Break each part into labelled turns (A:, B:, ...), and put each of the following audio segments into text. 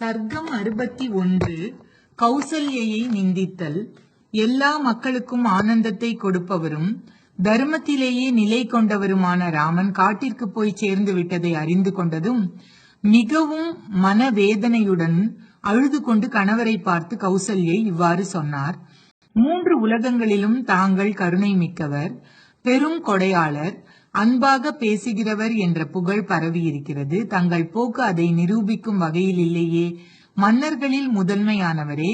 A: சர்க்கம் அறுபத்தி ஒன்று கௌசல்யையை நிந்தித்தல். எல்லா மக்களுக்கும் ஆனந்தத்தை கொடுப்பவரும் தர்மத்திலேயே நிலை கொண்டவருமான ராமன் காட்டிற்கு போய் சேர்ந்து விட்டதை அறிந்து கொண்டதும் மிகவும் மனவேதனையுடன் அழுது கொண்டு கணவரை பார்த்து கௌசல்யை இவ்வாறு சொன்னார். மூன்று உலகங்களிலும் தாங்கள் கருணை மிக்கவர் பெரும் கொடையாளர் அன்பாக பேசுகிறவர் என்ற புகழ் பரவியிருக்கிறது. தங்கள் போக்கு அதை நிரூபிக்கும் வகையில் இல்லையே. மன்னர்களில் முதன்மையானவரே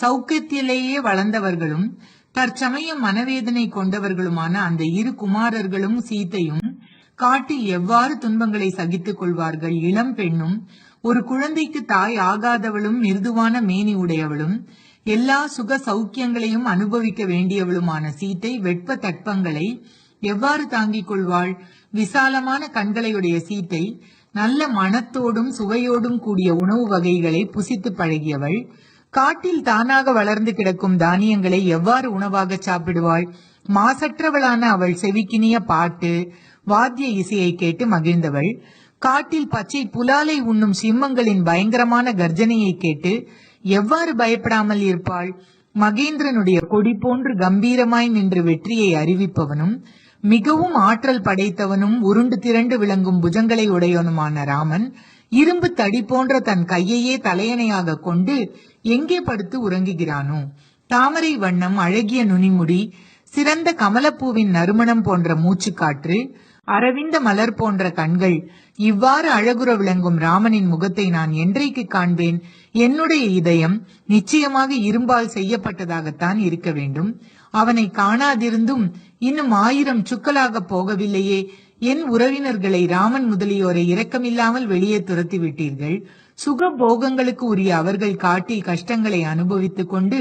A: சௌக்கியத்திலேயே வளர்ந்தவர்களும் தற்சமயம் மனவேதனை கொண்டவர்களுமான அந்த இரு குமாரர்களும் சீத்தையும் காட்டில் எவ்வாறு துன்பங்களை சகித்துக் கொள்வார்கள்? இளம் பெண்ணும் ஒரு குழந்தைக்கு தாய் ஆகாதவளும் மிருதுவான மேனி உடையவளும் எல்லா சுக சௌக்கியங்களையும் அனுபவிக்க வேண்டியவளுமான சீத்தை வெட்ப தட்பங்களை எவ்வாறு தாங்கிக் கொள்வாள்? விசாலமான கண்களையுடைய சீட்டை நல்ல மனத்தோடும் சுவையோடும் கூடிய உணவு வகைகளை புசித்து பழகியவள். காட்டில் தானாக வளர்ந்து கிடக்கும் தானியங்களை எவ்வாறு உணவாக சாப்பிடுவாள்? மாசற்றவளான அவள் செவிக்கினிய பாட்டு வாத்திய இசையை கேட்டு மகிழ்ந்தவள். காட்டில் பச்சை புலாலை உண்ணும் சிம்மங்களின் பயங்கரமான கர்ஜனையை கேட்டு எவ்வாறு பயப்படாமல் இருப்பாள்? மகேந்திரனுடைய கொடி போன்று கம்பீரமாய் நின்று வெற்றியை அறிவிப்பவனும் மிகவும் ஆற்றல் படைத்தவனும் உருண்டு திரண்டு விளங்கும் புஜங்களை உடையவனுமான ராமன் இரும்பு தடி போன்ற தன் கையையே தலையணையாக கொண்டு எங்கே படுத்து உறங்குகிறானோ? தாமரை வண்ணம் அழகிய நுனிமுடி சிறந்த கமலப்பூவின் நறுமணம் போன்ற மூச்சுக்காற்று அரவிந்த மலர் போன்ற கண்கள் இவ்வாறு அழகுற விளங்கும் ராமனின் முகத்தை நான் என்றைக்கு காண்பேன்? என்னுடைய இதயம் நிச்சயமாக இரும்பால் செய்யப்பட்டதாகத்தான் இருக்க வேண்டும். அவனை காணாதிருந்தும் இன்னும் ஆயிரம் சுக்கலாக போகவில்லையே. என் உறவினர்களை ராமன் முதலியோரை இரக்கமில்லாமல் வெளியே துரத்தி விட்டீர்கள். சுக போகங்களுக்கு உரிய அவர்கள் காட்டில் கஷ்டங்களை அனுபவித்துக் கொண்டு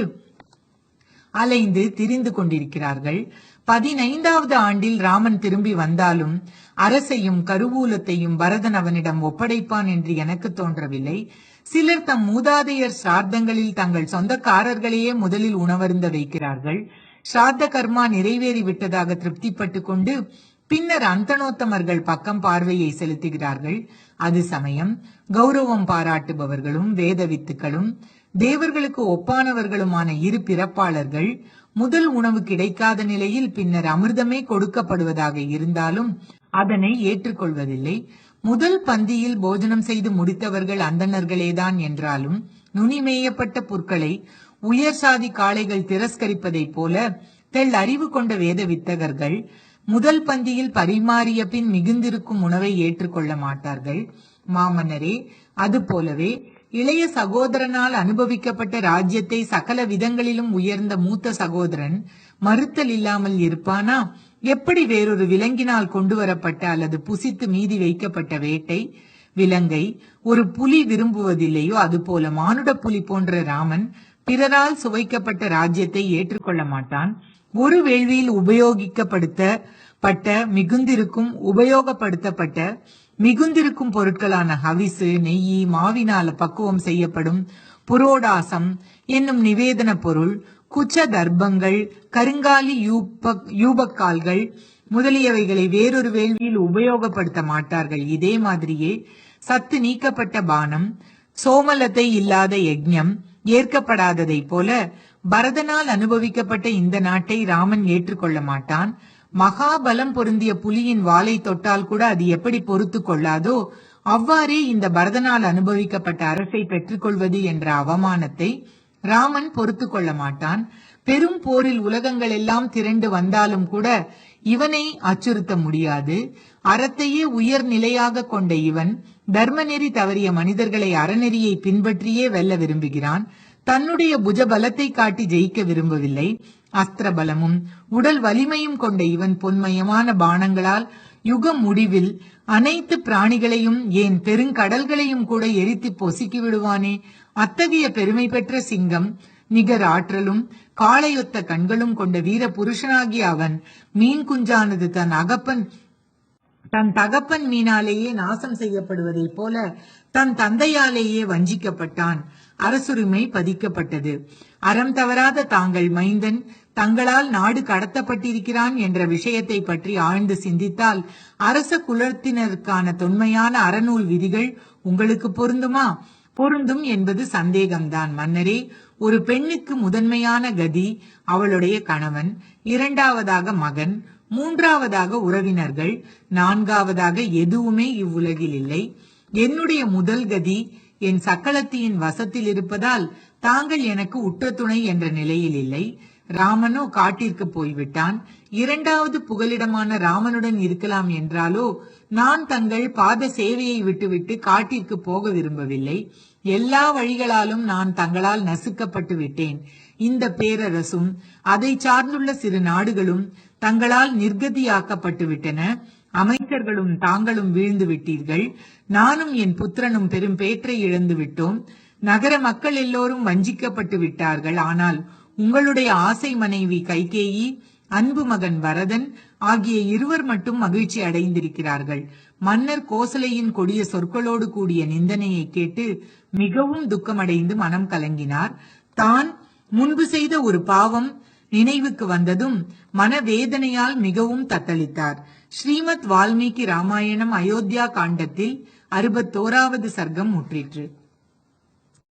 A: அலைந்து திரிந்து கொண்டிருக்கிறார்கள். பதினைந்தாவது ஆண்டில் ராமன் திரும்பி வந்தாலும் அரசையும் கருவூலத்தையும் பரதன் அவனிடம் ஒப்படைப்பான் என்று எனக்கு தோன்றவில்லை. சிலர் தம் மூதாதையர் சார்த்தங்களில் தங்கள் சொந்தக்காரர்களையே முதலில் உணவருந்த வைக்கிறார்கள். ஸ்ராத்த கர்மா நிறைவேறி விட்டதாக திருப்திப்பட்டு கொண்டு பின்னர் அந்தனோத்தமர்கள் பக்கம் பார்வையை செலுத்துகிறார்கள். அது சமயம் கௌரவம் பாராட்டுபவர்களும் வேத வித்துக்களும் தேவர்களுக்கு ஒப்பானவர்களுமான இரு பிறப்பாளர்கள் முதல் உணவு கிடைக்காத நிலையில் பின்னர் அமிர்தமே கொடுக்கப்படுவதாக இருந்தாலும் அதனை ஏற்றுக்கொள்வதில்லை. முதல் பந்தியில் போஜனம் செய்து முடித்தவர்கள் அந்தணர்களேதான் என்றாலும் நுனிமேயப்பட்ட புற்களை உயர் சாதி காளைகள் திரஸ்கரிப்பதைப் போல தெள் அறிவு கொண்ட வேத வித்தகர்கள் முதல் பந்தியில் பரிமாறிய பின் மிகுந்திருக்கும் உணவை ஏற்றுக்கொள்ள மாட்டார்கள். மாமன்னரே அது போலவே இளைய சகோதரனால் அனுபவிக்கப்பட்ட ராஜ்யத்தை சகல விதங்களிலும் உயர்ந்த மூத்த சகோதரன் மறுத்தல் இல்லாமல் இருப்பானா? எப்படி வேறொரு விலங்கினால் கொண்டு வரப்பட்ட அல்லது புசித்து மீதி வைக்கப்பட்ட வேட்டை? விலங்கை ஒரு புலி விரும்புவதில்லையோ? அதுபோல மானுட புலி போன்ற ராமன் பிறரால் சுவைக்கப்பட்ட ராஜ்யத்தை ஏற்றுக்கொள்ள மாட்டான். ஒரு வேள்வியில் உபயோகிக்கப்படுத்தப்பட்ட மிகுந்திருக்கும் உபயோகப்படுத்தப்பட்ட மிகுந்திருக்கும் பொருட்களான ஹவிசு நெய் மாவினால பக்குவம் செய்யப்படும் புரோடாசம் என்னும் நிவேதன பொருள் குச்ச தர்ப்பங்கள் கருங்காலி யூபக்கால்கள் முதலியவைகளை வேறொரு வேள்வியில் உபயோகப்படுத்த மாட்டார்கள். இதே மாதிரியே சத்து நீக்கப்பட்ட பானம் சோமலத்தை இல்லாத யஜ்யம் ஏற்கப்படாததைப் போல பரதனால் அனுபவிக்கப்பட்ட இந்த நாட்டை ராமன் ஏற்றுக்கொள்ள மாட்டான். மகாபலம் பொருந்திய புலியின் வாளை தொட்டால் கூட அது எப்படி பொறுத்து கொள்ளாதோ அவ்வாறே இந்த பரதனால் அனுபவிக்கப்பட்ட அரசை பெற்றுக்கொள்வது என்ற அவமானத்தை ராமன் பொறுத்து கொள்ள மாட்டான். பெரும் போரில் உலகங்கள் எல்லாம் திரண்டு வந்தாலும் கூட இவனை அச்சுறுத்த முடியாது. அறத்தையே உயர் நிலையாக கொண்ட இவன் தர்மநெறி தவறிய மனிதர்களை அறநெறியை பின்பற்றியே வெல்ல விரும்புகிறான். தன்னுடைய புஜ பலத்தை காட்டி ஜெயிக்க விரும்பவில்லை. அஸ்திர பலமும் உடல் வலிமையும் கொண்ட இவன் பொன்மயமான பானங்களால் யுக முடிவில் அனைத்து பிராணிகளையும் ஏன் பெருங்கடல்களையும் கூட எரித்து பொசுக்கி விடுவானே. அத்தகைய பெருமை பெற்ற சிங்கம் நிகர் ஆற்றலும் காளையொத்த கண்களும் கொண்ட வீர புருஷனாகிய அவன் மீன் குஞ்சானது தன் அகப்பன் தன் தகப்பன் மீனாலேயே நாசம் செய்யப்படுவதை போல தன் தந்தையாலேயே வஞ்சிக்கப்பட்டான். அரசுரிமை பதிக்கப்பட்டது. அறம் தவறாத தாங்கள் மைந்தன் தங்களால் நாடு கடத்தப்பட்டிருக்கிறான் என்ற விஷயத்தை பற்றி ஆழ்ந்து சிந்தித்தால் அரச குலத்தினருக்கான தொன்மையான அறநூல் விதிகள் உங்களுக்கு பொருந்துமா? பொருந்தும் என்பது சந்தேகம்தான். மன்னரே ஒரு பெண்ணுக்கு முதன்மையான கதி அவளுடைய கணவன் இரண்டாவதாக மகன் மூன்றாவதாக உறவினர்கள் நான்காவதாக எதுவுமே இவ்வுலகில் இல்லை. என்னுடைய முதல் கதி என் சக்களத்தியின் வசத்தில் இருப்பதால் தாங்கள் எனக்கு உற்ற துணை என்ற நிலையில் இல்லை. ராமனோ காட்டிற்கு போய்விட்டான். இரண்டாவது புகலிடமான ராமனுடன் இருக்கலாம் என்றாலோ நான் தங்கள் பாத சேவையை விட்டுவிட்டு காட்டிற்கு போக விரும்பவில்லை. எல்லா வழிகளாலும் நான் தங்களால் நசுக்கப்பட்டு விட்டேன். இந்த பேரரசும் அதை சார்ந்துள்ள சிறு நாடுகளும் தங்களால் நிர்கதியாக்கப்பட்டு விட்டன. அமைச்சர்களும் தாங்களும் வீழ்ந்து விட்டீர்கள். நானும் என் புத்திரனும் பெரும் பேற்றை இழந்து விட்டோம். நகர மக்கள் எல்லோரும் வஞ்சிக்கப்பட்டு விட்டார்கள். ஆனால் உங்களுடைய ஆசை மனைவி கைகேயி அன்பு மகன் வரதன் ஆகிய இருவர் மட்டும் மகிழ்ச்சி அடைந்திருக்கிறார்கள். மன்னர் கோசலையின் கொடிய சொற்களோடு கூடிய நிந்தனையை கேட்டு மிகவும் துக்கமடைந்து மனம் கலங்கினார். தான் முன்பு செய்த ஒரு பாவம் நினைவுக்கு வந்ததும் மனவேதனையால் மிகவும் தத்தளித்தார். ஸ்ரீமத் வால்மீகி ராமாயணம் அயோத்தியா காண்டத்தில் அறுபத்தோராவது சர்க்கம் முற்றிற்று.